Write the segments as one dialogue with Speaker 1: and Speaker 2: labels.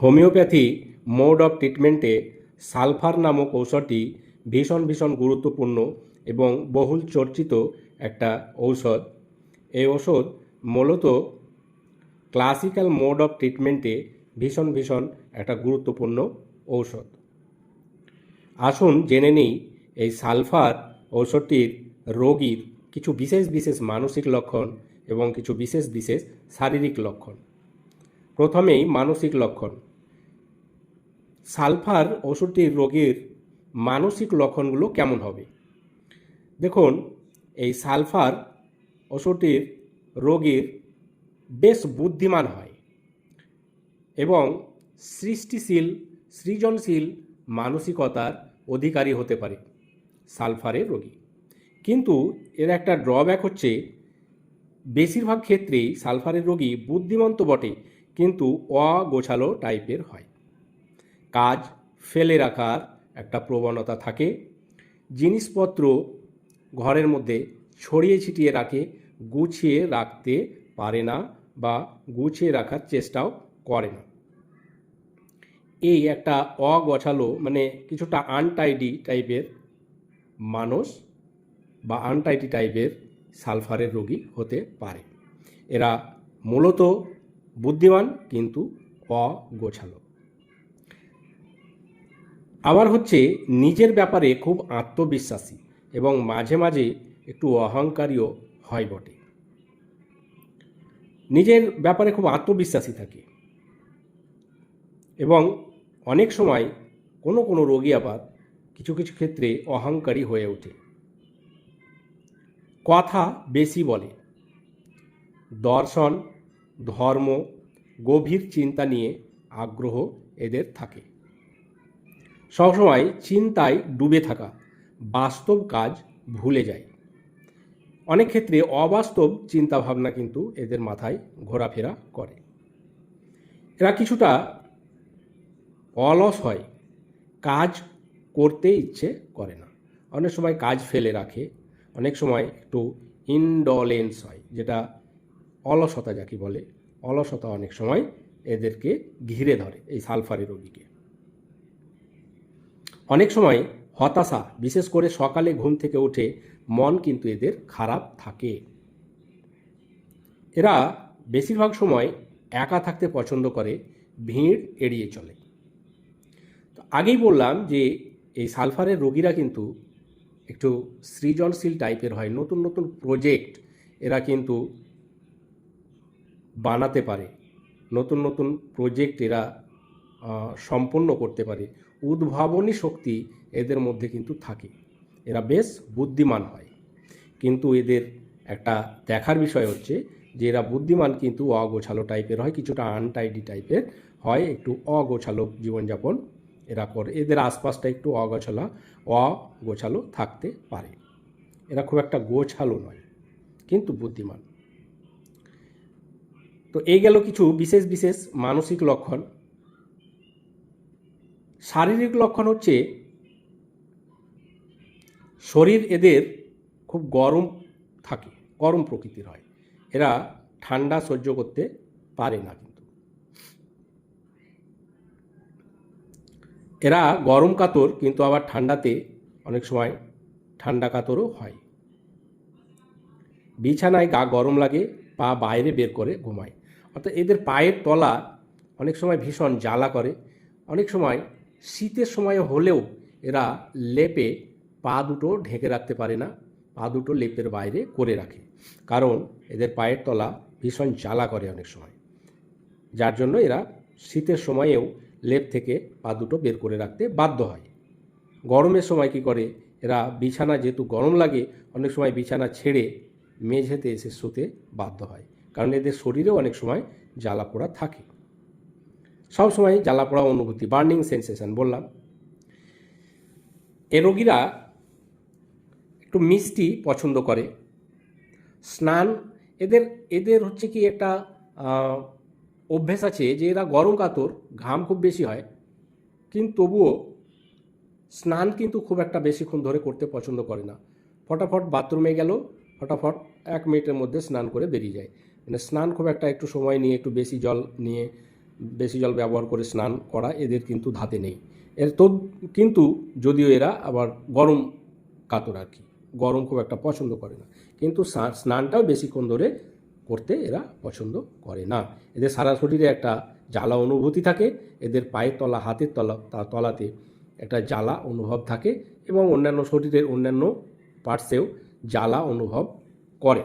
Speaker 1: Homeopathy mode of ট্রিটমেন্টে sulphur নামক ঔষধটি ভীষণ ভীষণ গুরুত্বপূর্ণ এবং বহুল চর্চিত একটা ঔষধ। এই ঔষধ মূলত ক্লাসিক্যাল মোড অফ ট্রিটমেন্টে ভীষণ ভীষণ একটা গুরুত্বপূর্ণ ঔষধ। আসুন জেনে নিই এই সালফার ঔষধটির রোগীর কিছু বিশেষ বিশেষ মানসিক লক্ষণ এবং কিছু বিশেষ বিশেষ শারীরিক লক্ষণ। প্রথমেই মানসিক লক্ষণ। সালফার ওষুধটির রোগীর মানসিক লক্ষণগুলো কেমন হবে? দেখুন, এই সালফার ওষুধটির রোগীর বেশ বুদ্ধিমান হয় এবং সৃষ্টিশীল, সৃজনশীল মানসিকতার অধিকারী হতে পারে সালফারের রোগী। কিন্তু এর একটা ড্রব্যাক হচ্ছে, বেশিরভাগ ক্ষেত্রেই সালফারের রোগী বুদ্ধিমন্ত বটে। কিন্তু অগোছালো টাইপের হয়। কাজ ফেলে রাখার একটা প্রবণতা থাকে। জিনিসপত্র ঘরের মধ্যে ছড়িয়ে ছিটিয়ে রাখে, গুছিয়ে রাখতে পারে না বা গুছিয়ে রাখার চেষ্টাও করে না। এই একটা অগোছালো মানে কিছুটা আনটাইডি টাইপের মানুষ বা আনটাইডি টাইপের সালফারের রোগী হতে পারে। এরা মূলত বুদ্ধিমান কিন্তু অগোছালো। আবার হচ্ছে নিজের ব্যাপারে খুব আত্মবিশ্বাসী এবং মাঝে মাঝে একটু অহংকারীও হয় বটে। নিজের ব্যাপারে খুব আত্মবিশ্বাসী থাকে এবং অনেক সময় কোনো কোনো রোগী আবার কিছু কিছু ক্ষেত্রে অহংকারী হয়ে ওঠে। কথা বেশি বলে, দর্শন ধর্ম, গভীর চিন্তা নিয়ে আগ্রহ এদের থাকে। সবসময় চিন্তায় ডুবে থাকা বাস্তব কাজ ভুলে যায়। অনেক ক্ষেত্রে অবাস্তব চিন্তাভাবনা কিন্তু এদের মাথায় ঘোরাফেরা করে। এরা কিছুটা অলস হয়, কাজ করতে ইচ্ছে করে না। অনেক সময় কাজ ফেলে রাখে, অনেক সময় একটু ইনডলেন্স হয়, যেটা অলসতা যাকে বলে, অলসতা অনেক সময় এদেরকে ঘিরে ধরে এই সালফারের রোগীকে। অনেক সময় হতাশা, বিশেষ করে সকালে ঘুম থেকে উঠে মন কিন্তু এদের খারাপ থাকে। এরা বেশিরভাগ সময় একা থাকতে পছন্দ করে, ভিড় এড়িয়ে চলে। তো আগেই বললাম যে এই সালফারের রোগীরা কিন্তু একটু সৃজনশীল টাইপের হয়, নতুন নতুন প্রজেক্ট এরা কিন্তু বানাতে পারে। নতুন নতুন প্রজেক্ট এরা সম্পন্ন করতে পারে। উদ্ভাবনী শক্তি এদের মধ্যে কিন্তু থাকে। এরা বেশ বুদ্ধিমান হয়। কিন্তু এদের একটা দেখার বিষয় হচ্ছে যে, এরা বুদ্ধিমান কিন্তু অগোছালো টাইপের হয়, কিছুটা আনটাইডি টাইপের হয়, একটু অগোছালো জীবনযাপন এরা করে। এদের আশপাশটা একটু অগোছালা, অগোছালো থাকতে পারে। এরা খুব একটা গোছালো নয়, কিন্তু বুদ্ধিমান। তো এই গেল কিছু বিশেষ বিশেষ মানসিক লক্ষণ। শারীরিক লক্ষণ হচ্ছে শরীর এদের খুব গরম থাকে, গরম প্রকৃতির হয়। এরা ঠান্ডা সহ্য করতে পারে না কিন্তু। এরা গরম কাতর কিন্তু আবার ঠান্ডাতে অনেক সময় ঠান্ডা কাতরও হয়। বিছানায় গা গরম লাগে, পা বাইরে বের করে ঘুমায়। অর্থাৎ এদের পায়ের তলা অনেক সময় ভীষণ জ্বালা করে, অনেক সময় শীতের সময় হলেও এরা লেপে পা দুটো ঢেকে রাখতে পারে না, পা দুটো লেপের বাইরে করে রাখে। কারণ এদের পায়ের তলা ভীষণ জ্বালা করে অনেক সময়। যার জন্য এরা শীতের সময়েও লেপ থেকে পা দুটো বের করে রাখতে বাধ্য হয়। গরমের সময় কি করে? এরা বিছানা যেহেতু গরম লাগে, অনেক সময় বিছানা ছেড়ে মেঝেতে এসে শুতে বাধ্য হয়। কারণ এদের শরীরেও অনেক সময় জ্বালা পোড়া থাকে। সব সময় জ্বালা পোড়া অনুভূতি, বার্নিং সেন্সেশন বললাম। এ রোগীরা একটু মিষ্টি পছন্দ করে। স্নান, এদের এদের হচ্ছে কি একটা অভ্যেস আছে যে এরা গরম কাতর, ঘাম খুব বেশি হয়। কিন্তু তবুও স্নান কিন্তু খুব একটা বেশিক্ষণ ধরে করতে পছন্দ করে না। ফটাফট বাথরুমে গেল, ফটাফট এক মিনিটের মধ্যে স্নান করে বেরিয়ে যায়। মানে স্নান খুব একটা একটু সময় নিয়ে, একটু বেশি জল নিয়ে, বেশি জল ব্যবহার করে স্নান করা এদের কিন্তু ধাতে নেই। এর তো কিন্তু যদিও এরা আবার গরম কাতর আর কি, গরম খুব একটা পছন্দ করে না। কিন্তু স্নানটাও বেশিক্ষণ ধরে করতে এরা পছন্দ করে না। এদের সারা শরীরে একটা জ্বালা অনুভূতি থাকে, এদের পায়ের তলা, হাতের তলা তলাতে একটা জ্বালা অনুভব থাকে এবং অন্যান্য শরীরের অন্যান্য পার্টসেও জ্বালা অনুভব করে।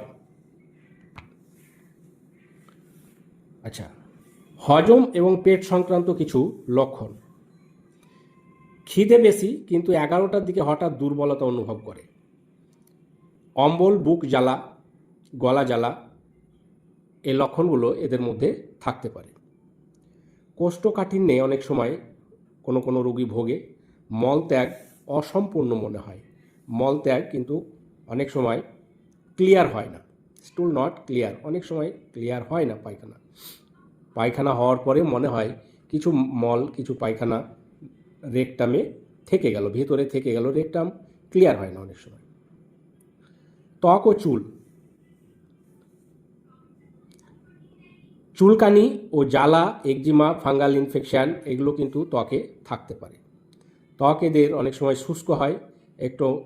Speaker 1: আচ্ছা। হজম এবং পেট সংক্রান্ত কিছু লক্ষণ। খিদে বেশি, কিন্তু এগারোটার দিকে হঠাৎ দুর্বলতা অনুভব করে। অম্বল, বুক জ্বালা, গলা জ্বালা এই লক্ষণগুলো এদের মধ্যে থাকতে পারে। কোষ্ঠকাঠিন্যে অনেক সময় কোনো কোনো রোগী ভোগে। মলত্যাগ অসম্পূর্ণ মনে হয়। মলত্যাগ কিন্তু অনেক সময় ক্লিয়ার হয় না। স্টুল নট ক্লিয়ার অনেক সময় ক্লিয়ার হয় না পায়খানা। পায়খানা হওয়ার পরে মনে হয় কিছু মল, কিছু পায়খানা রেকটামে থেকে গেল, ভেতরে থেকে গেল, রেকটাম ক্লিয়ার হয় না অনেক সময়। ত্বক ও চুল। চুলকানি ও জ্বালা, একজিমা, ফাঙ্গাল ইনফেকশান এগুলো কিন্তু ত্বকে থাকতে পারে। ত্বক এদের অনেক সময় শুষ্ক হয়, একটু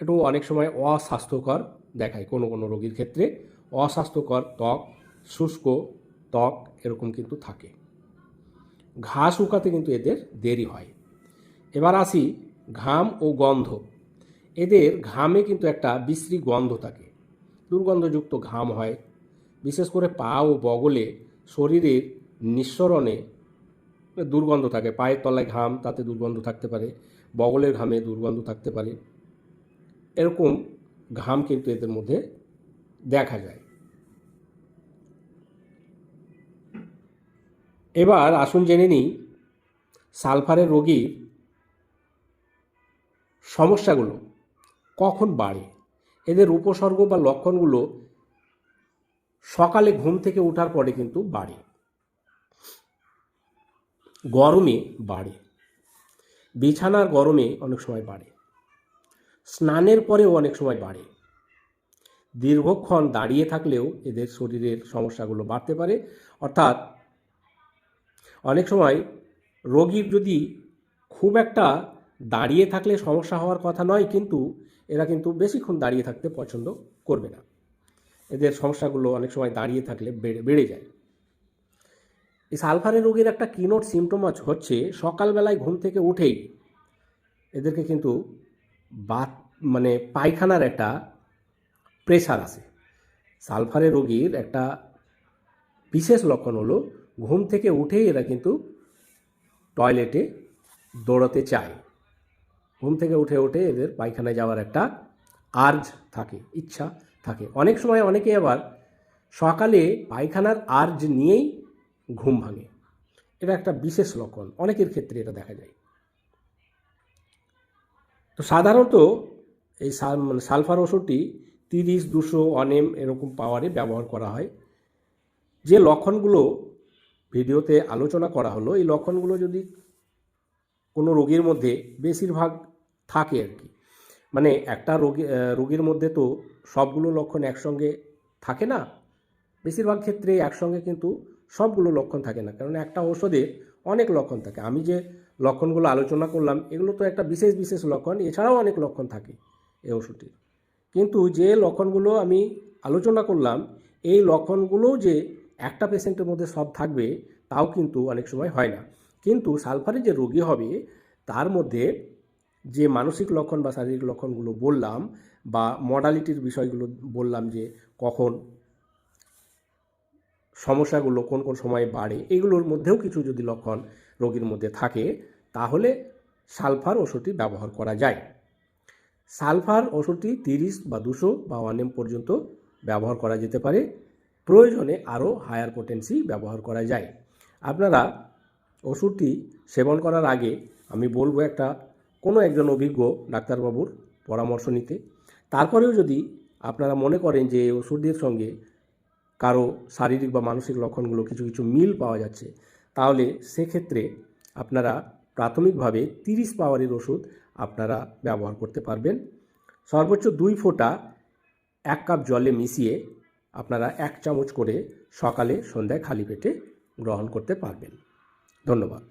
Speaker 1: একটু অনেক সময় অস্বাস্থ্যকর দেখায় কোনো কোনো রোগীর ক্ষেত্রে। অস্বাস্থ্যকর ত্বক, শুষ্ক ত্বক এরকম কিন্তু থাকে। ঘা শুকাতে কিন্তু এদের দেরি হয়। এবার আসি ঘাম ও গন্ধ। এদের ঘামে কিন্তু একটা বিশ্রী গন্ধ থাকে। দুর্গন্ধযুক্ত ঘাম হয়। বিশেষ করে পা ও বগলে শরীরের নিঃসরণে দুর্গন্ধ থাকে। পায়ের তলায় ঘাম, তাতে দুর্গন্ধ থাকতে পারে। বগলের ঘামে দুর্গন্ধ থাকতে পারে। এরকম ঘাম কিন্তু এদের মধ্যে দেখা যায়। এবার আসুন জেনে নিই, সালফারের রোগীর সমস্যাগুলো কখন বাড়ে? এদের উপসর্গ বা লক্ষণগুলো সকালে ঘুম থেকে ওঠার পরে কিন্তু বাড়ে। গরমে বাড়ে। বিছানার গরমে অনেক সময় বাড়ে। স্নানের পরেও অনেক সময় বাড়ে। দীর্ঘক্ষণ দাঁড়িয়ে থাকলেও এদের শরীরের সমস্যাগুলো বাড়তে পারে। অর্থাৎ অনেক সময় রোগীর যদি খুব একটা দাঁড়িয়ে থাকলে সমস্যা হওয়ার কথা নয়, কিন্তু এরা কিন্তু বেশিক্ষণ দাঁড়িয়ে থাকতে পছন্দ করবে না। এদের সমস্যাগুলো অনেক সময় দাঁড়িয়ে থাকলে বেড়ে বেড়ে যায়। এই সালফারের রোগীর একটা কিনোট সিমটম হচ্ছে সকালবেলায় ঘুম থেকে উঠেই এদেরকে কিন্তু বাত মানে পায়খানার একটা প্রেশার আসে সালফারের রোগীর একটা বিশেষ লক্ষণ হলো, ঘুম থেকে উঠেই এরা কিন্তু টয়লেটে দৌড়াতে চায়। ঘুম থেকে উঠে উঠে এদের পায়খানায় যাওয়ার একটা আর্জ থাকে, ইচ্ছা থাকে। অনেক সময় অনেকে আবার সকালে পায়খানার আর্জ নিয়েই ঘুম ভাঙে। এটা একটা বিশেষ লক্ষণ, অনেকের ক্ষেত্রে এটা দেখা যায়। তো সাধারণত এই মানে সালফার ওষুধটি তিরিশ, দুশো, অনেম এরকম পাওয়ারে ব্যবহার করা হয়। যে লক্ষণগুলো ভিডিওতে আলোচনা করা হলো, এই লক্ষণগুলো যদি কোনো রোগীর মধ্যে বেশিরভাগ থাকে আর কি। মানে একটা রোগী রোগীর মধ্যে তো সবগুলো লক্ষণ একসঙ্গে থাকে না, বেশিরভাগ ক্ষেত্রে একসঙ্গে কিন্তু সবগুলো লক্ষণ থাকে না, কারণ একটা ওষুধে অনেক লক্ষণ থাকে। আমি যে লক্ষণগুলো আলোচনা করলাম, এগুলো তো একটা বিশেষ বিশেষ লক্ষণ, এছাড়াও অনেক লক্ষণ থাকে এই ওষুধটির কিন্তু যে লক্ষণগুলো আমি আলোচনা করলাম, এই লক্ষণগুলোও যে একটা পেশেন্টের মধ্যে সব থাকবে, তাও কিন্তু অনেক সময় হয় না। কিন্তু সালফারে যে রোগী হবে, তার মধ্যে যে মানসিক লক্ষণ বা শারীরিক লক্ষণগুলো বললাম বা মডালিটির বিষয়গুলো বললাম যে কখন সমস্যাগুলো কোন কোন সময়ে বাড়ে, এগুলোর মধ্যেও কিছু যদি লক্ষণ রোগীর মধ্যে থাকে তাহলে সালফার ওষুধটি ব্যবহার করা যায়। সালফার ওষুধটি তিরিশ বা দুশো বা ওয়ান এম পর্যন্ত ব্যবহার করা যেতে পারে। প্রয়োজনে আরও হায়ার পোটেন্সি ব্যবহার করা যায়। আপনারা ওষুধটি সেবন করার আগে আমি বলব একটা, কোনো একজন অভিজ্ঞ ডাক্তারবাবুর পরামর্শ নিতে। তারপরেও যদি আপনারা মনে করেন যে ওষুধের সঙ্গে কারও শারীরিক বা মানসিক লক্ষণগুলো কিছু কিছু মিল পাওয়া যাচ্ছে, তাহলে সেক্ষেত্রে আপনারা প্রাথমিকভাবে তিরিশ পাওয়ারের ওষুধ আপনারা ব্যবহার করতে পারবেন। সর্বোচ্চ দুই ফোঁটা এক কাপ জলে মিশিয়ে আপনারা এক চামচ করে সকালে সন্ধ্যায় খালি পেটে গ্রহণ করতে পারবেন। ধন্যবাদ।